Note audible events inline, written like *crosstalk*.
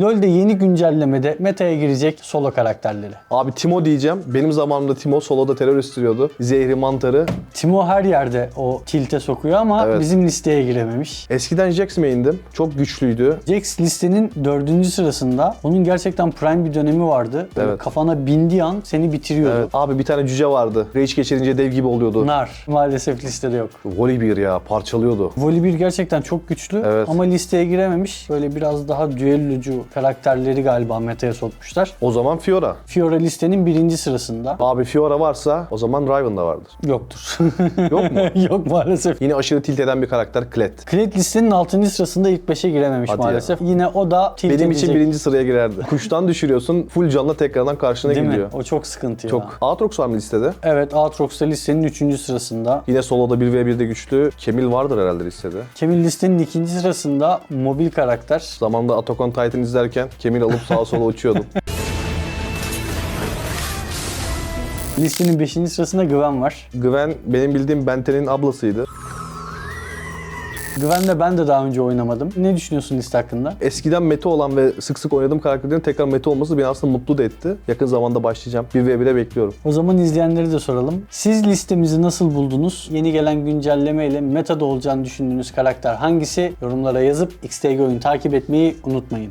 LoL'de yeni güncellemede meta'ya girecek solo karakterleri. Abi Timo diyeceğim. Benim zamanımda Timo soloda terör istiriyordu. Zehri mantarı. Timo her yerde o tilte sokuyor ama Evet. bizim listeye girememiş. Eskiden Jax main'dim. Çok güçlüydü. Jax listenin dördüncü sırasında. Onun gerçekten prime bir dönemi vardı. Böyle Evet. Kafana bindiği an seni bitiriyordu. Evet. Abi bir tane cüce vardı. Rage geçirince dev gibi oluyordu. Nar maalesef listede yok. Volibear ya parçalıyordu. Volibear gerçekten çok güçlü Evet. ama listeye girememiş. Böyle biraz daha düellocu karakterleri galiba meta'ya sokmuşlar. O zaman Fiora. Fiora listenin birinci sırasında. Abi Fiora varsa o zaman Riven da vardır. Yoktur. *laughs* Yok mu? *laughs* Yok maalesef. Yine aşırı tilt eden bir karakter Kled. Kled listenin 6. sırasında ilk 5'e girememiş Hadi maalesef. Yine o da tilt Benim için edecek. birinci sıraya girerdi. Kuştan düşürüyorsun, full canla tekrardan karşına Değil geliyor. mi? O çok sıkıntı ya. Çok. Aatrox var mı listede? Evet Aatrox da listenin 3. sırasında. Yine soloda 1v1'de güçlü. Kemil vardır herhalde listede. Kemil listenin 2. sırasında mobil karakter. Zamanında Attack on Titan izlerken Kemil alıp sağa sola uçuyordum. Listenin 5. sırasında Güven var. Gwen benim bildiğim Benten'in ablasıydı. Güven'le ben de daha önce oynamadım. Ne düşünüyorsun liste hakkında? Eskiden meta olan ve sık sık oynadığım karakterlerin tekrar meta olması beni aslında mutlu da etti. Yakın zamanda başlayacağım. 1v1'e bekliyorum. O zaman izleyenleri de soralım. Siz listemizi nasıl buldunuz? Yeni gelen güncelleme ile metada olacağını düşündüğünüz karakter hangisi? Yorumlara yazıp XTG oyun takip etmeyi unutmayın.